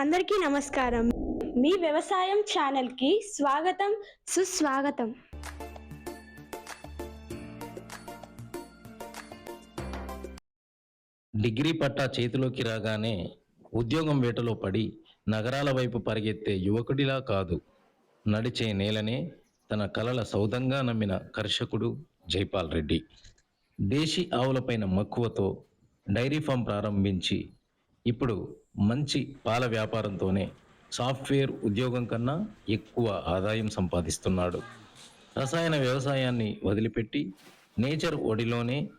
అందరికీ నమస్కారం. మీ వ్యవసాయం ఛానల్కి స్వాగతం. సుస్వాగతం. డిగ్రీ పట్టా చేతిలోకి రాగానే ఉద్యోగం వేటలో పడి నగరాల వైపు పరిగెత్తే యువకుడిలా కాదు. నడిచే నేలనే తన కలల సౌదంగా నమ్మిన కర్షకుడు జైపాల్ రెడ్డి. దేశీ ఆవులపైన మక్కువతో డైరీ ఫామ్ ప్రారంభించి ఇప్పుడు మంచి పాల వ్యాపారంతోనే సాఫ్ట్వేర్ ఉద్యోగం కన్నా ఎక్కువ ఆదాయం సంపాదిస్తున్నాడు. రసాయన వ్యవసాయాన్ని వదిలిపెట్టి నేచర్ ఒడిలోనే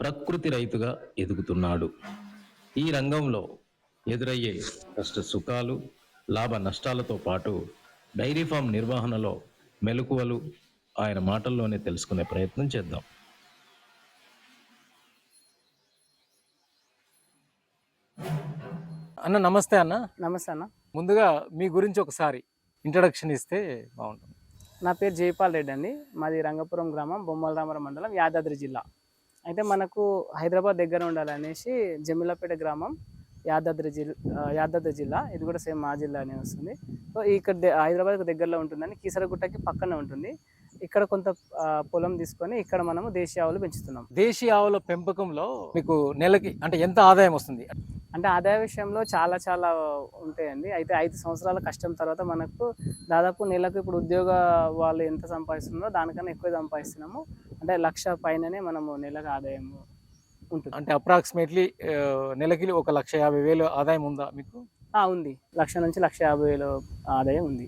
ప్రకృతి రైతుగా ఎదుగుతున్నాడు. ఈ రంగంలో ఎదురయ్యే కష్ట సుఖాలు లాభ నష్టాలతో పాటు డైరీ ఫామ్ నిర్వహణలో మెలకువలు ఆయన మాటల్లోనే తెలుసుకునే ప్రయత్నం చేద్దాం. అన్న నమస్తే అన్న. నమస్తే అన్న. ముందుగా మీ గురించి ఒకసారి ఇంట్రడక్షన్ ఇస్తే బాగుంటుంది. నా పేరు జైపాల్ రెడ్డి అండి. మాది రంగపురం గ్రామం బొమ్మలరామరం మండలం యాదాద్రి జిల్లా. అయితే మనకు హైదరాబాద్ దగ్గర ఉండాలనేసి జమిలాపేట గ్రామం యాదాద్రి జిల్లా యాదాద్రి జిల్లా. ఇది కూడా సేమ్ మా జిల్లానే వస్తుంది. సో ఇక్కడ ద- హైదరాబాద్కు దగ్గరలో ఉంటుందని కీసరగుట్టకి పక్కనే ఉంటుంది. ఇక్కడ కొంత పొలం తీసుకొని ఇక్కడ మనము దేశీయ ఆవులు పెంచుతున్నాం. దేశీ ఆవుల పెంపకంలో మీకు నెలకి అంటే ఎంత ఆదాయం వస్తుంది? అంటే ఆదాయ విషయంలో చాలా చాలా ఉంటాయండి. అయితే ఐదు సంవత్సరాల కష్టం తర్వాత మనకు దాదాపు నెలకు ఇప్పుడు ఉద్యోగ వాళ్ళు ఎంత సంపాదిస్తున్నారో దానికన్నా ఎక్కువ సంపాదిస్తున్నాము. అంటే లక్ష పైననే మనము నెలకు ఆదాయం ఉంటుంది. అంటే అప్రాక్సిమేట్లీ నెలకి ఒక లక్ష యాభై వేలు ఆదాయం ఉందా మీకు? ఉంది. లక్ష నుంచి లక్ష యాభై వేలు ఆదాయం ఉంది.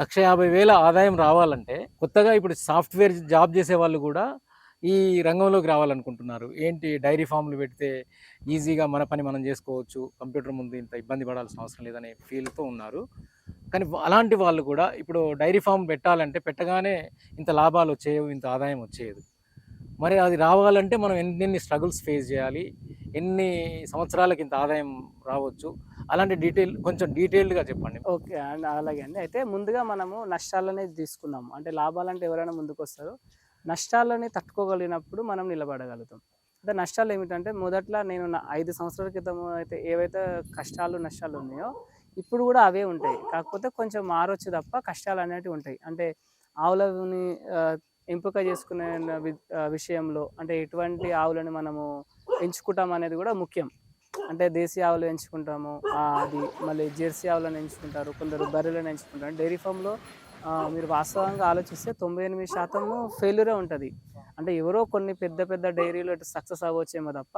లక్ష యాభై వేల ఆదాయం రావాలంటే కొత్తగా ఇప్పుడు సాఫ్ట్వేర్ జాబ్ చేసే వాళ్ళు కూడా ఈ రంగంలోకి రావాలనుకుంటున్నారు? ఏంటి డైరీ ఫామ్లు పెడితే ఈజీగా మన పని మనం చేసుకోవచ్చు కంప్యూటర్ ముందు ఇంత ఇబ్బంది పడాల్సిన అవసరం లేదనే ఫీల్తో ఉన్నారు. కానీ అలాంటి వాళ్ళు కూడా ఇప్పుడు డైరీ ఫామ్ పెట్టాలంటే పెట్టగానే ఇంత లాభాలు వచ్చేయవు ఇంత ఆదాయం వచ్చేది మరి అది రావాలంటే మనం ఎన్ని స్ట్రగుల్స్ ఫేస్ చేయాలి ఎన్ని సంవత్సరాలకి ఇంత ఆదాయం రావచ్చు అలాంటి డీటెయిల్ కొంచెం డీటెయిల్డ్గా చెప్పండి. ఓకే అండ్ అలాగే అండి. అయితే ముందుగా మనము నష్టాలనే తీసుకున్నాము అంటే లాభాలంటే ఎవరైనా ముందుకు వస్తారు నష్టాలని తట్టుకోగలిగినప్పుడు మనం నిలబడగలుగుతాం. అంటే నష్టాలు ఏమిటంటే మొదట్లో నేను నా ఐదు సంవత్సరాల క్రితం అయితే ఏవైతే కష్టాలు నష్టాలు ఉన్నాయో ఇప్పుడు కూడా అవే ఉంటాయి. కాకపోతే కొంచెం మారొచ్చు తప్ప కష్టాలు అనేటివి ఉంటాయి. అంటే ఆవులని ఎంపిక చేసుకునే విషయంలో అంటే ఎటువంటి ఆవులని మనము ఎంచుకుంటాం అనేది కూడా ముఖ్యం. అంటే దేశీ ఆవులు ఎంచుకుంటాము. అది మళ్ళీ జెర్సీ ఆవులను ఎంచుకుంటారు. కొందరు బర్రెలను ఎంచుకుంటారు. డైరీ ఫామ్లో మీరు వాస్తవంగా ఆలోచిస్తే తొంభై ఎనిమిది శాతము ఫెయిల్యూరే ఉంటుంది. అంటే ఎవరో కొన్ని పెద్ద పెద్ద డైరీలు సక్సెస్ అవ్వచ్చేమో తప్ప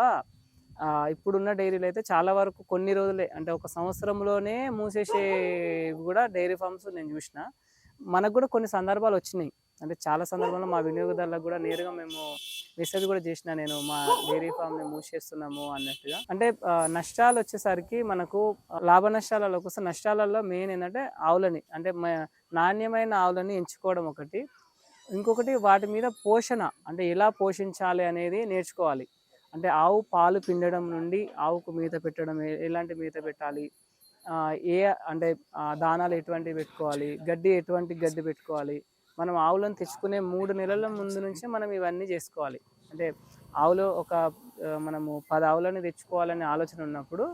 ఇప్పుడున్న డైరీలు అయితే చాలా వరకు కొన్ని రోజులే అంటే ఒక సంవత్సరంలోనే మూసేసే కూడా డైరీ ఫార్మ్స్ నేను చూసిన. మనకు కూడా కొన్ని సందర్భాలు వచ్చినాయి. అంటే చాలా సందర్భాల్లో మా వినియోగదారులకు కూడా నేరుగా మేము మెసేజ్ కూడా చేసిన నేను మా డైరీ ఫామ్ని మూసేస్తున్నాము అన్నట్టుగా. అంటే నష్టాలు వచ్చేసరికి మనకు లాభ నష్టాలలో వస్తే నష్టాలలో మెయిన్ ఏంటంటే ఆవులని అంటే నాణ్యమైన ఆవులని ఎంచుకోవడం ఒకటి. ఇంకొకటి వాటి మీద పోషణ అంటే ఎలా పోషించాలి అనేది నేర్చుకోవాలి. అంటే ఆవు పాలు పిండడం నుండి ఆవుకు మేత పెట్టడం ఎలాంటి మేత పెట్టాలి? ఏ అంటే దానాలు ఎటువంటివి పెట్టుకోవాలి? గడ్డి ఎటువంటి గడ్డి పెట్టుకోవాలి? మనం ఆవులను తెచ్చుకునే మూడు నెలల ముందు నుంచే మనం ఇవన్నీ చేసుకోవాలి. అంటే ఆవులు ఒక మనము పది ఆవులని తెచ్చుకోవాలనే ఆలోచన ఉన్నప్పుడు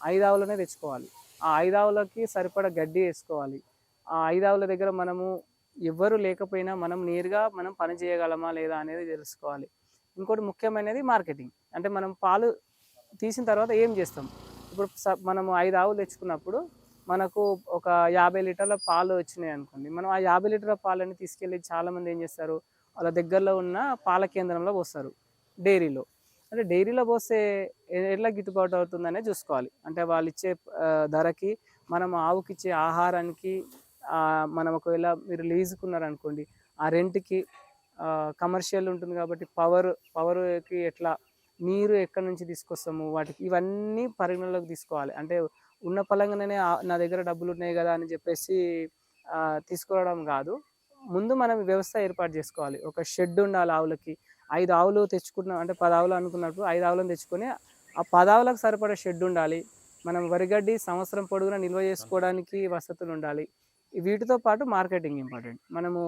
ఐదు ఆవులనే తెచ్చుకోవాలి. ఆ ఐదు ఆవులకి సరిపడా గడ్డి వేసుకోవాలి. ఆ ఐదు ఆవుల దగ్గర మనము ఎవ్వరు లేకపోయినా మనం నేరుగా మనం పని చేయగలమా లేదా అనేది తెలుసుకోవాలి. ఇంకోటి ముఖ్యమైనది మార్కెటింగ్. అంటే మనం పాలు తీసిన తర్వాత ఏం చేస్తాం? ఇప్పుడు మనము ఐదు ఆవులు తెచ్చుకున్నప్పుడు మనకు ఒక యాభై లీటర్ల పాలు వచ్చినాయి అనుకోండి. మనం ఆ యాభై లీటర్ల పాలని తీసుకెళ్ళి చాలామంది ఏం చేస్తారు? వాళ్ళ దగ్గరలో ఉన్న పాల కేంద్రంలో పోస్తారు డైరీలో. అంటే డైరీలో పోస్తే ఎట్లా గిట్టుబాటు అవుతుందనే చూసుకోవాలి. అంటే వాళ్ళు ఇచ్చే ధరకి మనం ఆవుకి ఇచ్చే ఆహారానికి మనం ఒకవేళ మీరు లీజుకున్నారనుకోండి ఆ రెంట్కి కమర్షియల్ ఉంటుంది కాబట్టి పవర్ పవర్కి ఎట్లా నీరు ఎక్కడి నుంచి తీసుకొస్తాము వాటికి ఇవన్నీ పరిగణలోకి తీసుకోవాలి. అంటే ఉన్న పలంగానే నా దగ్గర డబ్బులు ఉన్నాయి కదా అని చెప్పేసి తీసుకోవడం కాదు. ముందు మనం వ్యవస్థ ఏర్పాటు చేసుకోవాలి. ఒక షెడ్ ఉండాలి ఆవులకి. ఐదు ఆవులు తెచ్చుకున్నాం అంటే పది ఆవులు అనుకున్నప్పుడు ఐదు ఆవులను తెచ్చుకొని ఆ పది ఆవులకు సరిపడా షెడ్ ఉండాలి. మనం వరిగడ్డి సంవత్సరం పొడుగున నిల్వ చేసుకోవడానికి వసతులు ఉండాలి. వీటితో పాటు మార్కెటింగ్ ఇంపార్టెంట్. మనము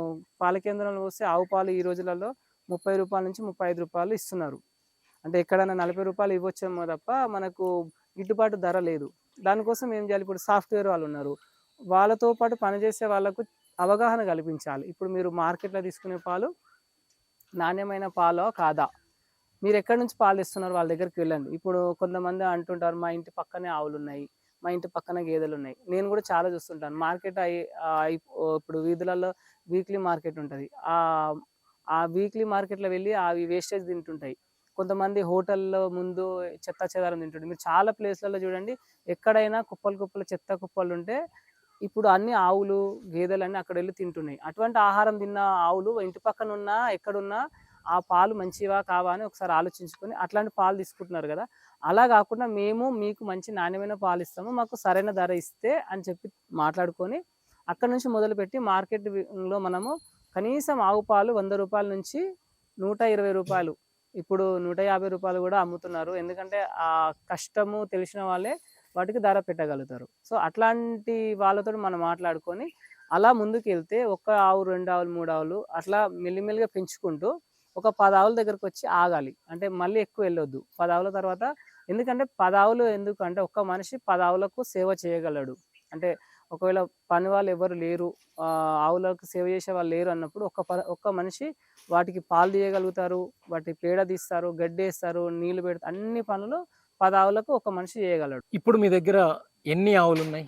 పాల కేంద్రంలో వస్తే ఆవు పాలు ఈ రోజులలో ముప్పై రూపాయల నుంచి ముప్పై ఐదు రూపాయలు ఇస్తున్నారు. అంటే ఎక్కడైనా నలభై రూపాయలు ఇవ్వచ్చేమో తప్ప మనకు గిట్టుబాటు ధర లేదు. దానికోసం ఏం చేయాలి? ఇప్పుడు సాఫ్ట్వేర్ వాళ్ళు ఉన్నారు. వాళ్ళతో పాటు పనిచేసే వాళ్ళకు అవగాహన కల్పించాలి. ఇప్పుడు మీరు మార్కెట్లో తీసుకునే పాలు నాణ్యమైన పాలో కాదా? మీరు ఎక్కడి నుంచి పాలు ఇస్తున్నారు వాళ్ళ దగ్గరికి వెళ్ళండి. ఇప్పుడు కొంతమంది అంటుంటారు మా ఇంటి పక్కనే ఆవులు ఉన్నాయి మా ఇంటి పక్కన గేదెలు ఉన్నాయి నేను కూడా చాలా చూస్తుంటాను. మార్కెట్ అయి ఇప్పుడు వీధులలో వీక్లీ మార్కెట్ ఉంటుంది. ఆ ఆ వీక్లీ మార్కెట్లో వెళ్ళి అవి వేస్టేజ్ తింటుంటాయి. కొంతమంది హోటల్లో ముందు చెత్త చెదారం తింటుండే. మీరు చాలా ప్లేస్లలో చూడండి ఎక్కడైనా కుప్పలు కుప్పలు చెత్త కుప్పలు ఉంటే ఇప్పుడు అన్ని ఆవులు గేదెలు అన్ని అక్కడ వెళ్ళి తింటున్నాయి. అటువంటి ఆహారం తిన్న ఆవులు ఇంటి పక్కన ఉన్నా ఎక్కడున్నా ఆ పాలు మంచివా కావా అని ఒకసారి ఆలోచించుకొని అట్లాంటి పాలు తీసుకుంటున్నారు కదా. అలా కాకుండా మేము మీకు మంచి నాణ్యమైన పాలు ఇస్తాము మాకు సరైన ధర ఇస్తే అని చెప్పి మాట్లాడుకొని అక్కడ నుంచి మొదలుపెట్టి మార్కెట్లో మనము కనీసం ఆవు పాలు వంద రూపాయల నుంచి నూట ఇరవై రూపాయలు ఇప్పుడు నూట యాభై రూపాయలు కూడా అమ్ముతున్నారు. ఎందుకంటే ఆ కష్టము తెలిసిన వాళ్ళే వాటికి ధర పెట్టగలుగుతారు. సో అట్లాంటి వాళ్ళతో మనం మాట్లాడుకొని అలా ముందుకు వెళ్తే ఒక ఆవు రెండు ఆవులు మూడు ఆవులు అట్లా మెల్లిమెల్లిగా పెంచుకుంటూ ఒక పది ఆవుల దగ్గరకు వచ్చి ఆగాలి. అంటే మళ్ళీ ఎక్కువ వెళ్ళొద్దు. పది ఆవుల తర్వాత ఎందుకంటే పదావులు ఎందుకంటే ఎందుకు అంటే ఒక్క మనిషి పదావులకు సేవ చేయగలడు. అంటే ఒకవేళ పని వాళ్ళు ఎవరు లేరు ఆవులకు సేవ చేసే వాళ్ళు లేరు అన్నప్పుడు ఒక్క ప ఒక్క మనిషి వాటికి పాలు తీయగలుగుతారు వాటి పేడ తీస్తారు గడ్డి వేస్తారు నీళ్ళు పెడతారు అన్ని పనులు పది ఆవులకు ఒక మనిషి చేయగలడు. ఇప్పుడు మీ దగ్గర ఎన్ని ఆవులు ఉన్నాయి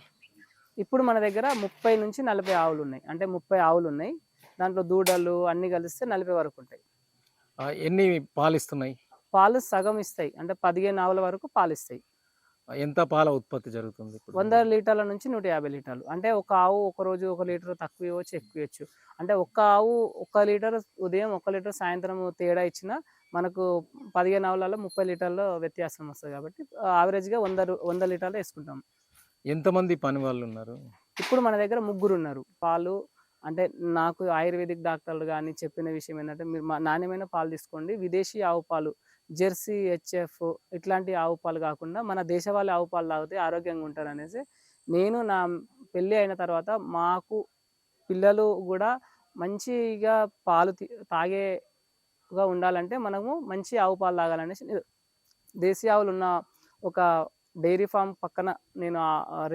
ఇప్పుడు మన దగ్గర ముప్పై నుంచి నలభై ఆవులు ఉన్నాయి అంటే ముప్పై ఆవులు ఉన్నాయి దాంట్లో దూడలు అన్ని కలిస్తే నలభై వరకు ఉంటాయి. ఎన్ని పాలు ఇస్తున్నాయి పాలు సగం ఇస్తాయి. అంటే పదిహేను ఆవుల వరకు పాలు ఇస్తాయి ఆ, ఎంత పాల ఉత్పత్తి జరుగుతుంది వంద లీటర్ల నుంచి నూట యాభై లీటర్లు. అంటే ఒక ఆవు ఒక రోజు ఒక లీటర్ తక్కువ ఇవ్వచ్చు ఎక్కువ ఇవ్వచ్చు అంటే ఒక్క ఆవు ఒక లీటర్ ఉదయం ఒక లీటర్ సాయంత్రం తేడా ఇచ్చినా మనకు పదిహేను ఆవులలో ముప్పై లీటర్ల వ్యత్యాసం వస్తుంది కాబట్టి ఆవరేజ్గా వంద వంద లీటర్లు వేసుకుంటాం. ఎంతమంది పని వాళ్ళు ఉన్నారు? ఇప్పుడు మన దగ్గర ముగ్గురు ఉన్నారు. పాలు అంటే నాకు ఆయుర్వేదిక్ డాక్టర్లు కానీ చెప్పిన విషయం ఏంటంటే మీరు మా నాణ్యమైన పాలు తీసుకోండి. విదేశీ ఆవు పాలు జెర్సీ హెచ్ఎఫ్ ఇట్లాంటి ఆవు పాలు కాకుండా మన దేశవాళీ ఆవు పాలు తాగితే ఆరోగ్యంగా ఉంటారు అనేసి నేను నా పెళ్ళి అయిన తర్వాత మాకు పిల్లలు కూడా మంచిగా పాలు తాగేగా ఉండాలంటే మనము మంచి ఆవు పాలు తాగాలనేసి దేశీ ఆవులు ఉన్న ఒక డైరీ ఫామ్ పక్కన నేను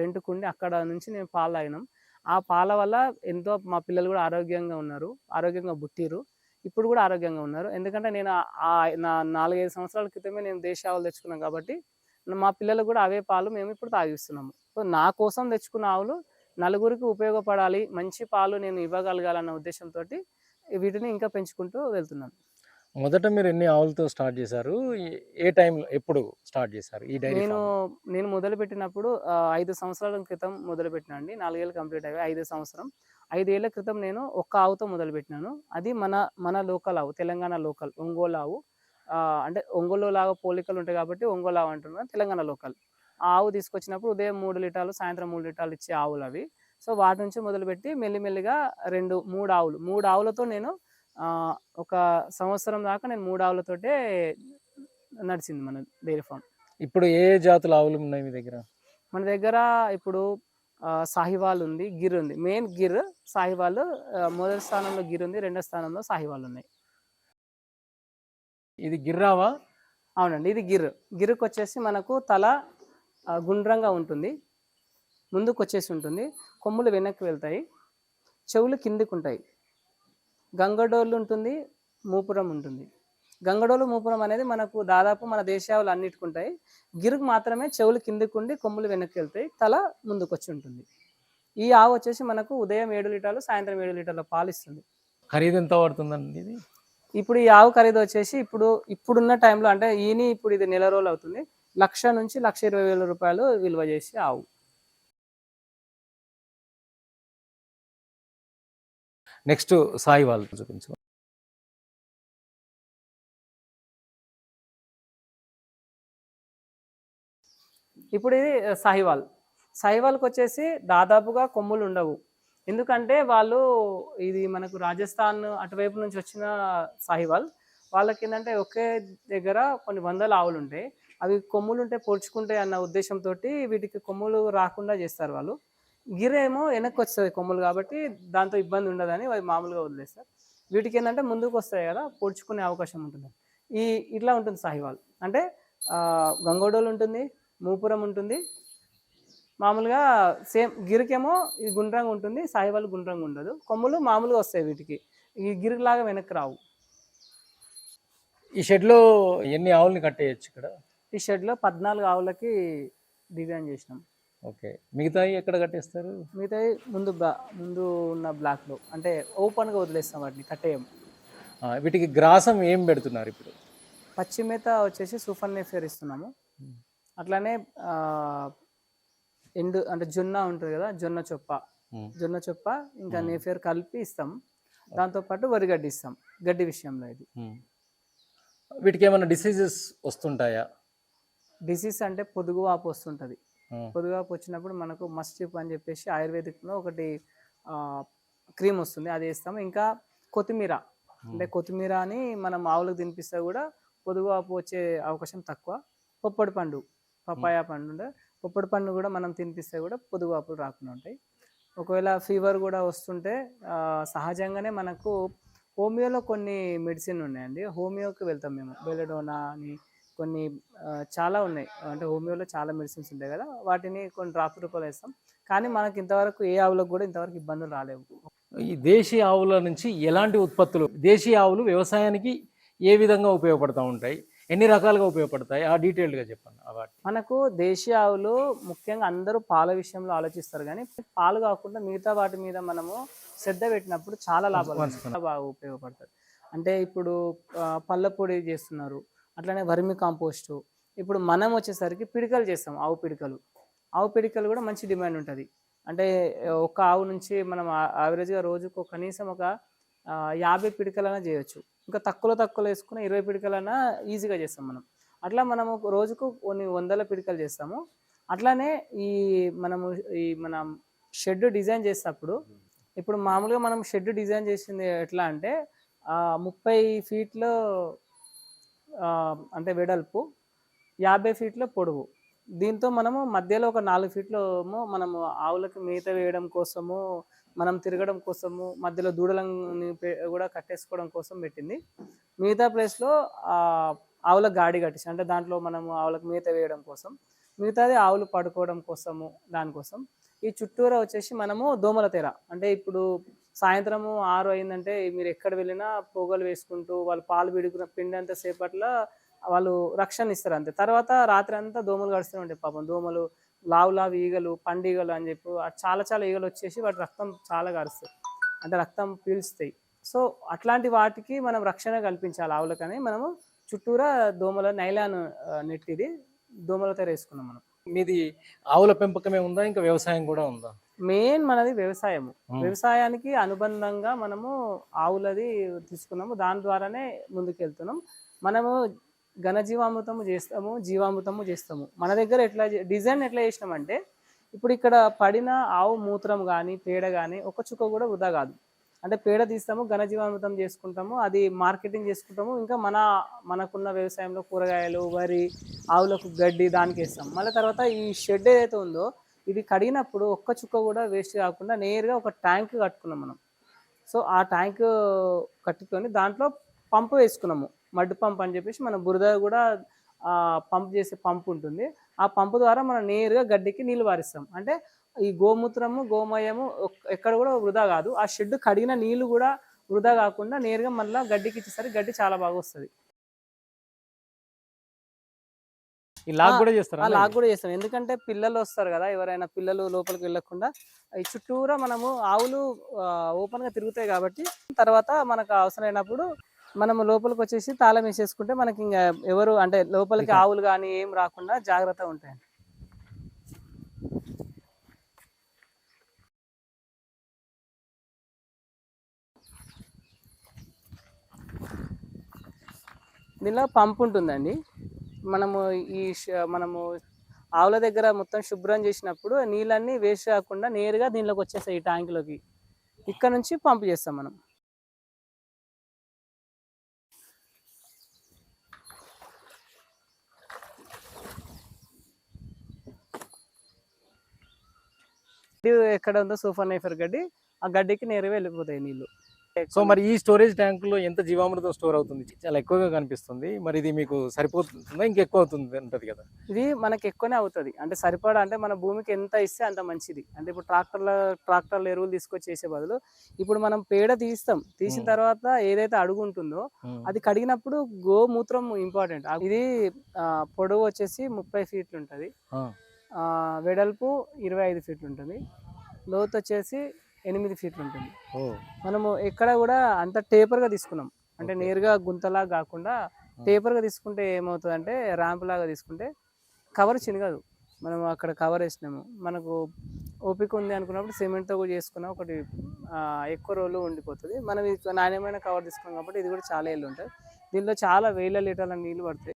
రెంటుకుండి అక్కడ నుంచి నేను పాలు తాగినాం. ఆ పాల వల్ల ఎంతో మా పిల్లలు కూడా ఆరోగ్యంగా ఉన్నారు ఆరోగ్యంగా పుట్టిరు ఇప్పుడు కూడా ఆరోగ్యంగా ఉన్నారు. ఎందుకంటే నేను ఆ- నా నాలుగైదు సంవత్సరాల క్రితమే నేను దేశ ఆవులు తెచ్చుకున్నాను కాబట్టి మా పిల్లలకు కూడా అవే పాలు మేము ఇప్పుడు తాగిస్తున్నాము. సో నా కోసం తెచ్చుకున్న ఆవులు నలుగురికి ఉపయోగపడాలి మంచి పాలు నేను ఇవ్వగలగాలన్న ఉద్దేశంతో వీటిని ఇంకా పెంచుకుంటూ వెళ్తున్నాను. మొదట మీరు ఎన్ని ఆవులతో స్టార్ట్ చేశారు? ఏ- టైంలో ఎప్పుడు స్టార్ట్ చేశారు ఈ డైరీ నేను నేను మొదలు పెట్టినప్పుడు ఆ, ఐదు సంవత్సరాల క్రితం మొదలు పెట్టినా అండి. నాలుగేళ్ళు కంప్లీట్ అయ్యాయి. ఐదు సంవత్సరం. ఐదేళ్ళ క్రితం నేను ఒక్క ఆవుతో మొదలు పెట్టినాను అది మన మన లోకల్ ఆవు తెలంగాణ లోకల్ ఒంగోలు ఆవు. అంటే ఒంగోలు లాగా పోలికలు ఉంటాయి కాబట్టి ఒంగోలు ఆవు అంటున్నాను తెలంగాణ లోకల్. ఆ ఆవు తీసుకొచ్చినప్పుడు ఉదయం మూడు లీటర్లు సాయంత్రం మూడు లీటర్లు ఇచ్చే ఆవులు అవి. సో వాటి నుంచి మొదలుపెట్టి మెల్లిమెల్లిగా రెండు మూడు ఆవులు. మూడు ఆవులతో నేను ఆ, ఒక సంవత్సరం దాకా నేను మూడు ఆవులతోటే నడిచింది మన డైరీ ఫామ్. ఇప్పుడు ఏ జాతుల ఆవులు ఉన్నాయి మీ దగ్గర? మన దగ్గర ఇప్పుడు సాహివాల్ ఉంది గిర్ ఉంది. మెయిన్ గిర్ సాహివాల్ మొదటి స్థానంలో గిర్ ఉంది రెండో స్థానంలో సాహివాల్ ఉన్నాయి ఇది గిర్రావా? అవునండి ఇది గిర్. గిర్కి వచ్చేసి మనకు తల గుండ్రంగా ఉంటుంది. ముందుకు వచ్చేసి ఉంటుంది. కొమ్ములు వెనక్కి వెళ్తాయి. చెవులు కిందికి ఉంటాయి. గంగడోళ్ళు ఉంటుంది మూపురం ఉంటుంది. గంగడోలు మూపురం అనేది మనకు దాదాపు మన దేశాలు అన్నిటికి ఉంటాయి గిరుకు మాత్రమే చెవులు కిందికి ఉండి కొమ్ములు వెనక్కి వెళ్తాయి తల ముందుకు వచ్చి ఉంటుంది. ఈ ఆవు వచ్చేసి మనకు ఉదయం ఏడు లీటర్లు సాయంత్రం ఏడు లీటర్ల పాలు ఇస్తుంది. ఖరీదు ఎంత పడుతుందండి ఇది? ఇప్పుడు ఈ ఆవు ఖరీదు వచ్చేసి ఇప్పుడు ఇప్పుడున్న టైంలో అంటే ఈయన ఇప్పుడు ఇది నెల రోజులు అవుతుంది. లక్ష నుంచి లక్ష ఇరవై వేల రూపాయలు విలువ చేసి ఆవు. నెక్స్ట్ సాయి వాళ్ళు చూపించు. ఇప్పుడు ఇది సాహివాల్. సాహివాల్కి వచ్చేసి దాదాపుగా కొమ్ములు ఉండవు. ఎందుకంటే వాళ్ళు ఇది మనకు రాజస్థాన్ అటువైపు నుంచి వచ్చిన సాహివాల్. వాళ్ళకి ఏంటంటే ఒకే దగ్గర కొన్ని వందల ఆవులు ఉంటాయి అవి కొమ్ములు ఉంటే పొడుచుకుంటాయి అన్న ఉద్దేశంతో వీటికి కొమ్ములు రాకుండా చేస్తారు వాళ్ళు. గిరేమో వెనక్కి వస్తుంది కొమ్ములు కాబట్టి దాంతో ఇబ్బంది ఉండదని అవి మామూలుగా వదిలేస్తారు. వీటికి ఏంటంటే ముందుకు వస్తాయి కదా పొడుచుకునే అవకాశం ఉంటుంది. ఈ ఇట్లా ఉంటుంది సాహివాల్. అంటే గంగోడోలు ఉంటుంది మూపురం ఉంటుంది. మామూలుగా సేమ్ గిరికేమో ఇది గుండ్రంగా ఉంటుంది సాయివాళ్ళు గుండ్రంగా ఉండదు. కొమ్ములు మామూలుగా వస్తాయి వీటికి. ఈ గిరిలాగా వెనక్కి రావు. ఈ షెడ్లో ఎన్ని ఆవుల్ని కట్టేయచ్చు ఇక్కడ? ఈ షెడ్లో పద్నాలుగు ఆవులకి డిజైన్ చేసినాం. ఓకే. మిగతాయి ఎక్కడ కట్టేస్తారు? మిగతా ముందు ముందు ఉన్న బ్లాక్లో. అంటే ఓపెన్గా వదిలేస్తాం వాటిని కట్టేయం. వీటికి గ్రాసం ఏం పెడుతున్నారు ఇప్పుడు? పచ్చి మేత వచ్చేసి సూఫర్ నేఫియర్ ఇస్తున్నాము. అట్లానే ఎండు అంటే జొన్న ఉంటుంది కదా జొన్న చొప్ప. జొన్న చొప్ప ఇంకా నేఫియర్ కలిపి ఇస్తాం. దాంతోపాటు వరి గడ్డి ఇస్తాం గడ్డి విషయంలో ఇది. వీటికి ఏమైనా డిసీజెస్ వస్తుంటాయా? డిసీజ్ అంటే పొదుగు వాపు వస్తుంటుంది. మ్మ్. పొదుగు వాపు వచ్చినప్పుడు మనకు మస్టిప్ అని చెప్పేసి ఆయుర్వేదిక్లో ఒకటి క్రీమ్ వస్తుంది అది వేస్తాము ఇంకా కొత్తిమీర అంటే కొత్తిమీర అని మనం ఆవులకు తినిపిస్తే కూడా పొదుగు వాపు వచ్చే అవకాశం తక్కువ. పొప్పడి పండు పపాయా పండు ఉండే. పొప్పడి పండు కూడా మనం తినిపిస్తే కూడా పొదుగాపులు రాకుండా ఉంటాయి. ఒకవేళ ఫీవర్ కూడా వస్తుంటే సహజంగానే మనకు హోమియోలో కొన్ని మెడిసిన్ ఉన్నాయండి. హోమియోకి వెళ్తాం మేము. బెలడోనా అని కొన్ని చాలా ఉన్నాయి. అంటే హోమియోలో చాలా మెడిసిన్స్ ఉంటాయి కదా వాటిని కొన్ని డ్రాప్ రూపాయలు వేస్తాం. కానీ మనకి ఇంతవరకు ఏ ఆవులకు కూడా ఇంతవరకు ఇబ్బందులు రాలేవు. ఈ దేశీ ఆవుల నుంచి ఎలాంటి ఉత్పత్తులు దేశీయ ఆవులు వ్యవసాయానికి ఏ విధంగా ఉపయోగపడుతూ ఉంటాయి? ఎన్ని రకాలుగా ఉపయోగపడతాయి? ఆ డీటెయిల్డ్గా చెప్పండి మనకు దేశీయ ఆవులు ముఖ్యంగా అందరూ పాల విషయంలో ఆలోచిస్తారు కానీ పాలు కాకుండా మిగతా వాటి మీద మనము శ్రద్ధ పెట్టినప్పుడు చాలా లాభాలు. చాలా బాగా ఉపయోగపడుతుంది అంటే ఇప్పుడు పళ్ళ పొడి చేస్తున్నారు. అట్లనే వర్మి కాంపోస్ట్. ఇప్పుడు మనం వచ్చేసరికి పిడికలు చేస్తాం ఆవు పిడికలు. ఆవు పిడికలు కూడా మంచి డిమాండ్ ఉంటుంది. అంటే ఒక ఆవు నుంచి మనం యావరేజ్గా రోజుకు కనీసం ఒక యాభై పిడికలైనా చేయొచ్చు. ఇంకా తక్కువలో తక్కువలో వేసుకున్న ఇరవై పిడికలైనా ఈజీగా చేస్తాం మనం. అట్లా మనము రోజుకు కొన్ని వందల పిడికలు చేస్తాము. అట్లానే ఈ మనము ఈ మనం షెడ్ డిజైన్ చేసేటప్పుడు ఇప్పుడు మామూలుగా మనం షెడ్ డిజైన్ చేసింది ఎట్లా అంటే ముప్పై ఫీట్లో అంటే వెడల్పు యాభై ఫీట్లో పొడవు. దీంతో మనము మధ్యలో ఒక నాలుగు ఫీట్లో మనము ఆవులకు మేత వేయడం కోసము మనం తిరగడం కోసము మధ్యలో దూడలని కూడా కట్టేసుకోవడం కోసం పెట్టింది. మిగతా ప్లేస్లో ఆవుల గాడి కట్టేసి అంటే దాంట్లో మనము ఆవులకు మేత వేయడం కోసం మిగతాది ఆవులు పడుకోవడం కోసము దానికోసం ఈ చుట్టూరా వచ్చేసి మనము దోమల తెర. అంటే ఇప్పుడు సాయంత్రము ఆరు అయిందంటే మీరు ఎక్కడ వెళ్ళినా పొగలు వేసుకుంటూ వాళ్ళు పాలు పిడుకున్న పిండి అంత సేపట్లో వాళ్ళు రక్షణ ఇస్తారు అంతే. తర్వాత రాత్రి అంతా దోమలు గడుస్తూ ఉంటాయి పాపం. దోమలు లావు లావు ఈగలు పండుగలు అని చెప్పి చాలా చాలా ఈగలు వచ్చేసి వాటి రక్తం చాలా కరుస్తాయి. అంటే రక్తం పీల్స్తాయి. సో అట్లాంటి వాటికి మనం రక్షణ కల్పించాలి ఆవులకని. మనము చుట్టూరా దోమల నైలాన్ నెట్ ఇది దోమల తెర వేసుకున్నాం మనం. మీది ఆవుల పెంపకమే ఉందా? ఇంకా వ్యవసాయం కూడా ఉందా? మెయిన్ మనది వ్యవసాయము. వ్యవసాయానికి అనుబంధంగా మనము ఆవులది తీసుకున్నాము. దాని ద్వారానే ముందుకెళ్తున్నాం. మనము ఘనజీవామృతము చేస్తాము జీవామృతము చేస్తాము. మన దగ్గర ఎట్లా డిజైన్ ఎట్లా చేసినామంటే ఇప్పుడు ఇక్కడ పడిన ఆవు మూత్రం కానీ పేడ కానీ ఒక చుక్క కూడా వృధా కాదు. అంటే పేడ తీస్తాము ఘనజీవామృతం చేసుకుంటాము అది మార్కెటింగ్ చేసుకుంటాము ఇంకా మన మనకున్న వ్యవసాయంలో కూరగాయలు వరి ఆవులకు గడ్డి దానికి వేస్తాం మళ్ళీ తర్వాత ఈ షెడ్ ఏదైతే ఉందో ఇది కడిగినప్పుడు ఒక్క చుక్క కూడా వేస్ట్ కాకుండా నేరుగా ఒక ట్యాంక్ కట్టుకున్నాం మనం. సో ఆ ట్యాంక్ కట్టుకొని దాంట్లో పంపు వేసుకున్నాము. మడ్ పంప్ అని చెప్పేసి మన బురద కూడా పంప్ చేసే పంప్ ఉంటుంది. ఆ పంపు ద్వారా మనం నేరుగా గడ్డికి నీళ్ళు వారిస్తాం. అంటే ఈ గోమూత్రము గోమయము ఎక్కడ కూడా వృధా కాదు. ఆ షెడ్ కడిగిన నీళ్ళు కూడా వృధా కాకుండా నేరుగా మళ్ళీ గడ్డికి ఇచ్చేసరికి గడ్డి చాలా బాగా వస్తుంది. ఈ ఆ, కూడా చేస్తారా ఆ లాగ్ కూడా చేస్తాం. ఎందుకంటే పిల్లలు వస్తారు కదా ఎవరైనా పిల్లలు లోపలికి వెళ్ళకుండా. ఈ చుట్టూరా మనము ఆవులు ఓపెన్గా తిరుగుతాయి కాబట్టి తర్వాత మనకు అవసరమైనప్పుడు మనము లోపలికి వచ్చేసి తాళం వేసేసుకుంటే మనకి ఇంకా ఎవరు అంటే లోపలికి ఆవులు కానీ ఏం రాకుండా జాగ్రత్త ఉంటాయి దీనిలో పంప్ ఉంటుందండి. మనము ఈ మనము ఆవుల దగ్గర మొత్తం శుభ్రం చేసినప్పుడు నీళ్ళన్నీ వేస్ట్ కాకుండా నేరుగా దీనిలోకి వచ్చేస్తాయి ఈ ట్యాంకులోకి. ఇక్కడ నుంచి పంప్ చేస్తాం మనం. ఇది ఎక్కడ ఉందో సూపర్ నైఫర్ గడ్డి ఆ గడ్డికి నేరుగా వెళ్ళిపోతాయి నీళ్ళు సో మరి ఈ స్టోరేజ్ ట్యాంక్లో ఎంత జీవామృతం స్టోర్ అవుతుంది? చాలా ఎక్కువగా కనిపిస్తుంది. మరి ఇది మీకు సరిపోతుందా? ఇంకెక్కువ అవుతుంది ఉంటది కదా. ఇది మనకి ఎక్కువనే అవుతుంది. అంటే సరిపడా అంటే మన భూమికి ఎంత ఇస్తే అంత మంచిది. అంటే ఇప్పుడు ట్రాక్టర్ల ట్రాక్టర్ల ఎరువులు తీసుకొచ్చి చేసే బదులు ఇప్పుడు మనం పేడ తీస్తాం. తీసిన. తర్వాత ఏదైతే అడుగు ఉంటుందో అది కడిగినప్పుడు గోమూత్రం ఇంపార్టెంట్. ఇది పొడవు వచ్చేసి ముప్పై ఫీట్లు ఉంటుంది. వెడల్పు ఇరవై ఐదు ఫీట్లు ఉంటుంది. లోతు వచ్చేసి ఎనిమిది ఫీట్లు ఉంటుంది. మనము ఎక్కడ కూడా అంత టేపర్గా తీసుకున్నాం. అంటే. నేరుగా గుంతలా కాకుండా టేపర్గా తీసుకుంటే ఏమవుతుంది అంటే ర్యాంప్ లాగా తీసుకుంటే కవర్ చినగదు. మనం అక్కడ కవర్ వేసినాము. మనకు ఓపిక ఉంది అనుకున్నప్పుడు సిమెంట్తో కూడా చేసుకున్నా ఒకటి ఎక్కువ రోజులు ఉండిపోతుంది. మనం ఇది నాణ్యమైన కవర్ తీసుకున్నాం కాబట్టి ఇది కూడా చాలా ఏళ్ళు ఉంటుంది. దీనిలో చాలా వేల లీటర్ల నీళ్ళు పడతాయి.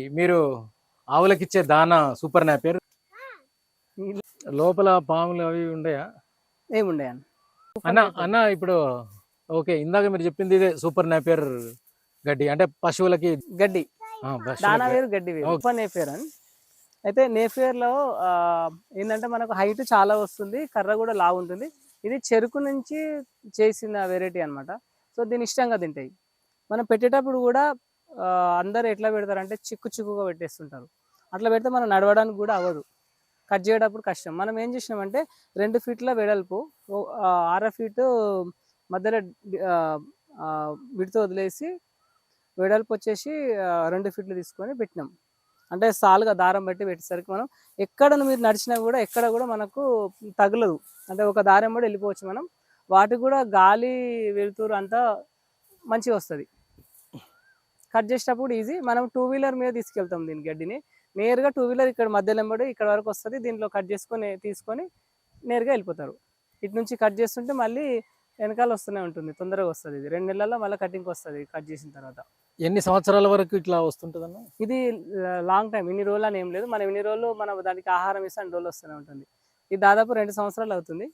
మీరు ఆవులకి ఇచ్చే దానా సూపర్ నాపేర్ లోపల పాములు అవి ఉండయా? ఏముండే అన్న అన్న ఇప్పుడు ఓకే ఇందాక మీరు చెప్పింది ఇదే సూపర్ నాపేర్ గడ్డి. అంటే పశువులకి గడ్డి. దానా వేరు గడ్డి వేరు. ఉప్ప నేఫేర్ అని. అయితే నేఫేర్లో ఆ, ఏంటంటే మనకు హైట్ చాలా వస్తుంది కర్ర కూడా లావు ఉంటుంది. ఇది చెరుకు నుంచి చేసిన వెరైటీ అన్నమాట. సో దీన్ని ఇష్టంగా తింటాయి. మనం పెట్టేటప్పుడు కూడా అందరు ఎట్లా పెడతారంటే చిక్కు చిక్కుగా పెట్టేస్తుంటారు. అట్లా పెడితే మనం నడవడానికి కూడా అవ్వదు. కట్ చేయడప్పుడు కష్టం. మనం ఏం చేసినామంటే రెండు ఫీట్ల వెడల్పు అర ఫీటు మధ్యలో విడితో వదిలేసి వెడల్పు వచ్చేసి రెండు ఫీట్లు తీసుకొని పెట్టినాం. అంటే సాలుగా దారం బట్టి పెట్టేసరికి మనం ఎక్కడ మీరు నడిచినా కూడా ఎక్కడ కూడా మనకు తగలదు. అంటే ఒక దారం కూడా వెళ్ళిపోవచ్చు మనం. వాటికి కూడా గాలి వెలుతురు అంతా మంచిగా వస్తుంది. కట్ చేసేటప్పుడు ఈజీ. మనం టూ వీలర్ మీద తీసుకెళ్తాం దీని గడ్డిని. నేరుగా టూ వీలర్ ఇక్కడ మధ్యలో ఎంబడి ఇక్కడ వరకు వస్తుంది. దీంట్లో కట్ చేసుకొని తీసుకొని నేరుగా వెళ్ళిపోతారు. ఇటు నుంచి కట్ చేస్తుంటే మళ్ళీ వెనకాల వస్తూనే ఉంటుంది. తొందరగా వస్తుంది ఇది. రెండు నెలల్లో మళ్ళీ కటింగ్ వస్తుంది కట్ చేసిన తర్వాత. ఎన్ని సంవత్సరాల వరకు ఇట్లా వస్తుంటది అన్న ఇది లాంగ్ టైం ఇన్ని రోజులు అని ఏం లేదు. మనం ఇన్ని రోజులు మనం దానికి ఆహారం ఇస్తే అన్ని రోజులు వస్తూనే ఉంటుంది. ఇది దాదాపు రెండు సంవత్సరాలు అవుతుంది.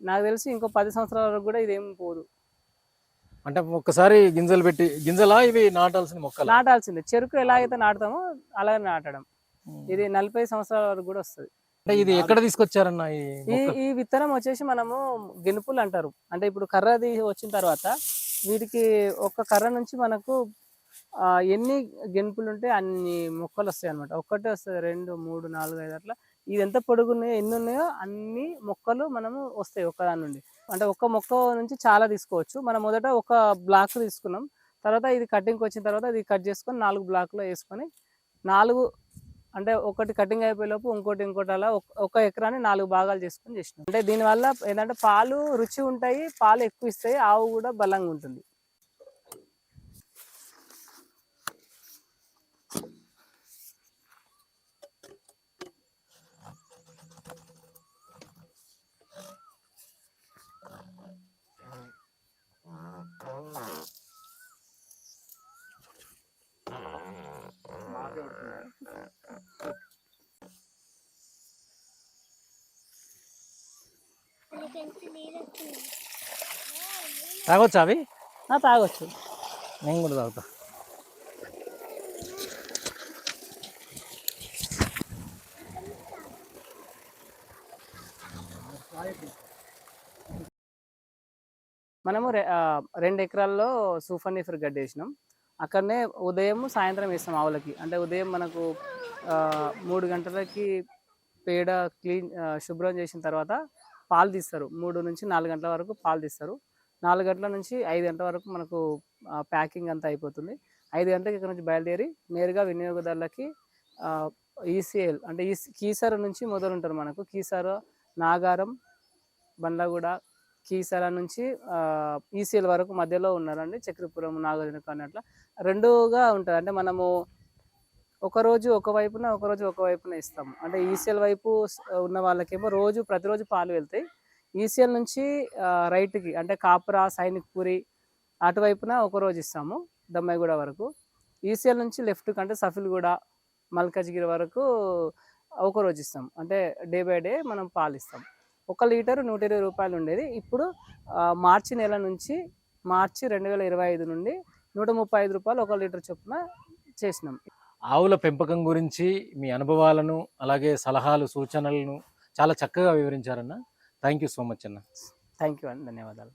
నాకు తెలిసి ఇంకో పది సంవత్సరాల వరకు కూడా ఇదేం పోదు. అంటే ఒక్కసారి గింజలు పెట్టి గింజలా ఇవి నాటాల్సిన మొక్కలు? నాటాల్సిందే. చెరుకు ఎలా అయితే నాటుతామో అలాగే నాటడం. ఇది నలభై సంవత్సరాల వరకు కూడా వస్తుంది. అంటే ఇది ఎక్కడ తీసుకొచ్చారన్న ఈ ఈ విత్తనం వచ్చేసి మనము గెనుపులు అంటారు. అంటే ఇప్పుడు కర్రది వచ్చిన తర్వాత వీటికి ఒక్క కర్ర నుంచి మనకు ఎన్ని గెనుపులు ఉంటే అన్ని మొక్కలు వస్తాయి అనమాట ఒక్కటే వస్తుంది రెండు మూడు నాలుగు ఐదు అట్లా. ఇది ఎంత పొడుగున్నాయో ఎన్ని ఉన్నాయో అన్ని మొక్కలు మనము వస్తాయి ఒక్కదాని నుండి. అంటే ఒక్క మొక్క నుంచి చాలా తీసుకోవచ్చు. మనం మొదట ఒక బ్లాక్ తీసుకున్నాం. తర్వాత ఇది కటింగ్కి వచ్చిన తర్వాత ఇది కట్ చేసుకొని నాలుగు బ్లాక్లో వేసుకొని నాలుగు అంటే ఒకటి కటింగ్ అయిపోయేలోపు ఇంకోటి ఇంకోటి అలా ఒక- ఒక ఎకరాన్ని నాలుగు భాగాలు చేసుకొని చేసినాం. అంటే దీనివల్ల ఏంటంటే పాలు రుచి ఉంటాయి పాలు ఎక్కువ ఇస్తాయి ఆవు కూడా బలంగా ఉంటుంది. తాగొచ్చా అవి? తాగొచ్చు. నేను కూడా తాగుతా. మనము రెండు ఎకరాల్లో సూఫర్ నీఫర్ గడ్డి వేసినాం అక్కడనే ఉదయం సాయంత్రం వేస్తాం ఆవులకి. అంటే ఉదయం మనకు మూడు గంటలకి పేడ క్లీన్ శుభ్రం చేసిన తర్వాత పాలు తీస్తారు. మూడు నుంచి నాలుగు గంటల వరకు పాలు తీస్తారు. నాలుగు గంటల నుంచి ఐదు గంటల వరకు మనకు ప్యాకింగ్ అంతా అయిపోతుంది. ఐదు గంటలకు ఇక్కడ నుంచి బయలుదేరి నేరుగా వినియోగదారులకి ఈసీఎల్ అంటే ఈ కీసర నుంచి మొదలుంటారు మనకు. కీసర నాగారం బండ్లగూడ కీసర నుంచి ఈసీఎల్ వరకు మధ్యలో ఉన్నారండి. చక్రపురం నాగార్జున కానీ అట్లా. రెండుగా ఉంటుంది. అంటే మనము ఒకరోజు ఒక వైపున ఒక రోజు ఒక వైపున ఇస్తాం అంటే ఈసీఎల్ వైపు ఉన్న వాళ్ళకేమో రోజు ప్రతిరోజు పాలు వెళ్తాయి. ఈసీఎల్ నుంచి రైట్కి అంటే కాపురా సైనిక్పూరి అటువైపున ఒక రోజు ఇస్తాము దమ్మాయిగూడ వరకు. ఈసీఎల్ నుంచి లెఫ్ట్కి అంటే సఫిల్గూడ మల్కజ్గిరి వరకు ఒక రోజు ఇస్తాం అంటే డే బై డే మనం పాలు ఇస్తాం ఒక లీటరు నూట ఇరవై రూపాయలు ఉండేది. ఇప్పుడు మార్చి నెల నుంచి మార్చి రెండు వేల ఇరవై ఐదు నుండి నూట ముప్పై ఐదు రూపాయలు ఒక లీటర్ చొప్పున చేసినాం. ఆవుల పెంపకం గురించి మీ అనుభవాలను అలాగే సలహాలు సూచనలను చాలా చక్కగా వివరించారన్న. థ్యాంక్ యూ సో మచ్ అన్న. థ్యాంక్ యూ అండి. ధన్యవాదాలు.